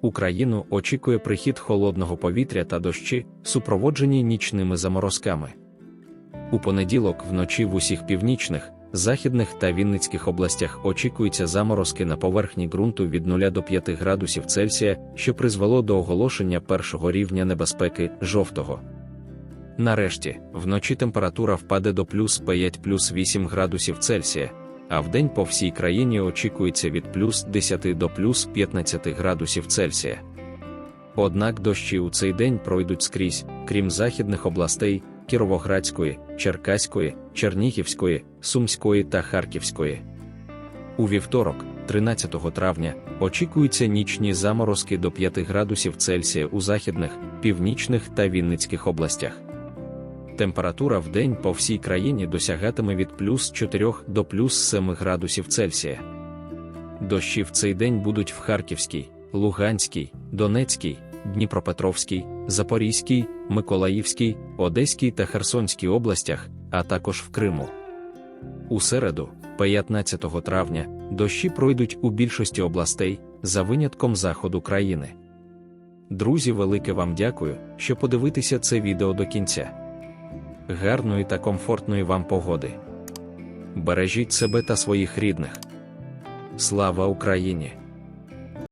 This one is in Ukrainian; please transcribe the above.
Україну очікує прихід холодного повітря та дощі, супроводжені нічними заморозками. У понеділок вночі в усіх північних, західних та Вінницьких областях очікуються заморозки на поверхні ґрунту від 0 до 5 градусів Цельсія, що призвело до оголошення першого рівня небезпеки жовтого. Нарешті, вночі температура впаде до плюс 5 плюс 8 градусів Цельсія, а вдень по всій країні очікується від плюс 10 до плюс 15 градусів Цельсія. Однак дощі у цей день пройдуть скрізь, крім західних областей Кіровоградської, Черкаської, Чернігівської, Сумської та Харківської. У вівторок, 13 травня, очікуються нічні заморозки до 5 градусів Цельсія у західних, північних та Вінницьких областях. Температура в день по всій країні досягатиме від плюс 4 до плюс 7 градусів Цельсія. Дощі в цей день будуть в Харківській, Луганській, Донецькій, Дніпропетровській, Запорізькій, Миколаївській, Одеській та Херсонській областях, а також в Криму. У середу, 15 травня, дощі пройдуть у більшості областей за винятком заходу країни. Друзі, велике вам дякую, що подивитеся це відео до кінця. Гарної та комфортної вам погоди. Бережіть себе та своїх рідних. Слава Україні!